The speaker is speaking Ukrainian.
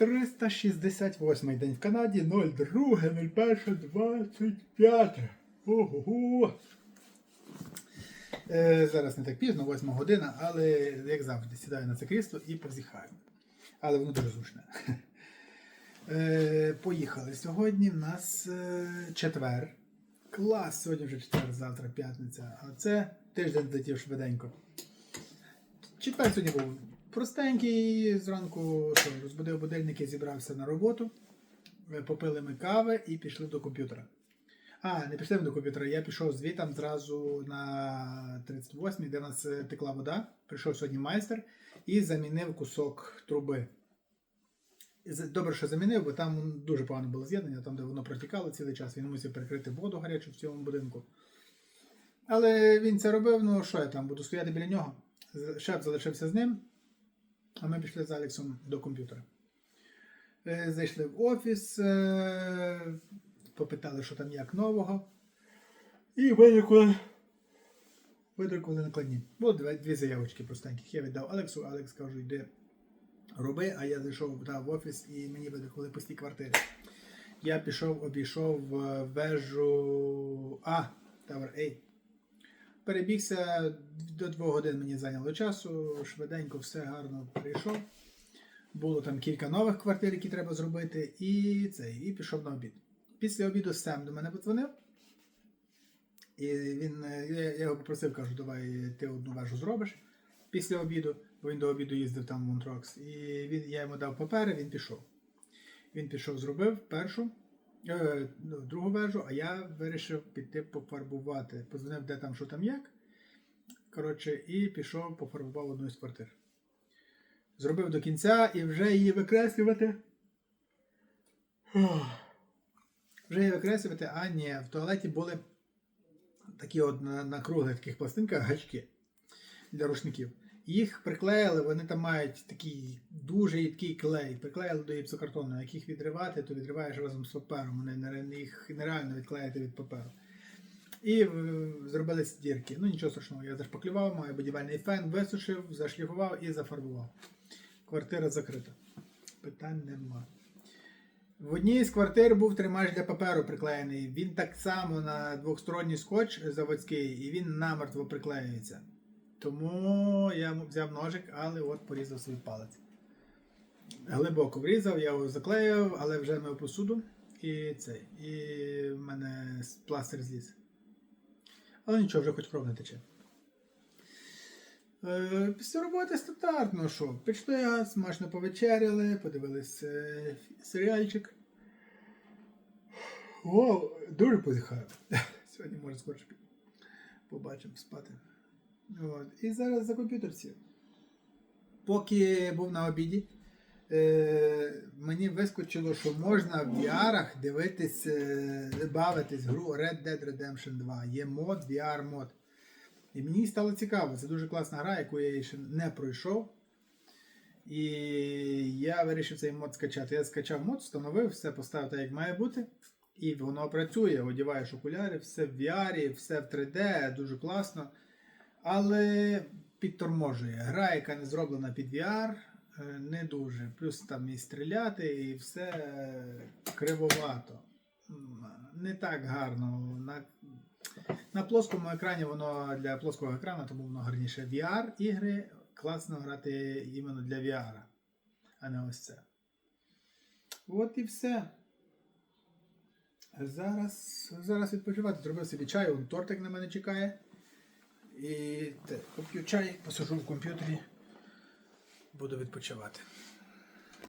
368 день в Канаді 02.01.25. Ого. Е, зараз не так пізно, 8 година, але як завжди сідаю на це крісло і позіхаю. Але воно дуже зручне. Е, поїхали. Сьогодні в нас е, четвер. Клас, сьогодні вже четвер, завтра п'ятниця. А це тиждень злетів швиденько. Четвер сьогодні був простенький. Зранку що, розбудив будильник і зібрався на роботу. Попили ми кави і пішли до комп'ютера. А, не пішли до комп'ютера. Я пішов звітом зразу на 38-й, де нас е, текла вода. Прийшов сьогодні майстер і замінив кусок труби. Добре, що замінив, бо там дуже погано було з'єднання, там, де воно протікало цілий час, він мусив перекрити воду гарячу в цьому будинку. Але він це робив, ну що я там, буду стояти біля нього. Шеф залишився з ним, а ми пішли з Алексом до комп'ютера. Е, Зайшли в офіс, е, попитали, що там як нового. І виникли, видрукували накладні. Було дві, заявочки простеньких. Я віддав Алексу, Алекс кажу, йди роби, а я зайшов да, в офіс і мені видрукували пусті квартири. Я пішов, обійшов е, вежу А, Tower A. Перебігся до двох годин мені зайняло часу, швиденько все гарно прийшов. Було там кілька нових квартир, які треба зробити, і цей, і пішов на обід. Після обіду Сем до мене подзвонив. І він, я, його попросив, кажу, давай ти одну вежу зробиш після обіду, бо він до обіду їздив там в Монтрокс. І він, я йому дав папери, він пішов. Він пішов, зробив першу, другу вежу, а я вирішив піти пофарбувати. Позвонив, де там, що там як. Коротше, і пішов, пофарбував одну з квартир. Зробив до кінця і вже її викреслювати. Вже її викреслювати, а ні, в туалеті були такі от на, на круглих таких пластинках гачки для рушників. Їх приклеїли, вони там мають такий дуже їдкий клей, приклеїли до гіпсокартону. Як їх відривати, то відриваєш разом з папером. Вони їх нереально відклеїти від паперу. І зробили ці дірки. Ну нічого страшного, я зашпаклював, маю будівельний фен, висушив, зашліфував і зафарбував. Квартира закрита. Питань нема. В одній з квартир був тримач для паперу приклеєний. Він так само на двохсторонній скотч заводський, і він намертво приклеюється. Тому я взяв ножик, але от порізав свій палець. Глибоко врізав, я його заклеїв, але вже мив посуду. І цей. І в мене пластир зліз. Але нічого, вже хоч кров не тече. Е, Після роботи стандартно, що пішли, смачно повечеряли, подивились е, серіальчик. О, дуже позіхаю. Сьогодні може скорше. Побачимо спати. От. І зараз за комп'ютер сів. Поки був на обіді, е, мені вискочило, що можна в VR дивитись, е, бавитись гру Red Dead Redemption 2. Є мод, VR мод. І мені стало цікаво, це дуже класна гра, яку я ще не пройшов. І я вирішив цей мод скачати. Я скачав мод, встановив, все поставив так, як має бути. І воно працює, одягаєш окуляри, все в VR, все в 3D, дуже класно. Але підторможує. Гра, яка не зроблена під VR, е, не дуже. Плюс там і стріляти, і все е, кривовато. Не так гарно. На, на плоскому екрані воно для плоского екрану, тому воно гарніше. VR ігри класно грати іменно для VR, а не ось це. От і все. Зараз, зараз відпочивати. Зробив собі чай, он тортик на мене чекає. І те, поп'ю чай, посажу в комп'ютері, буду відпочивати.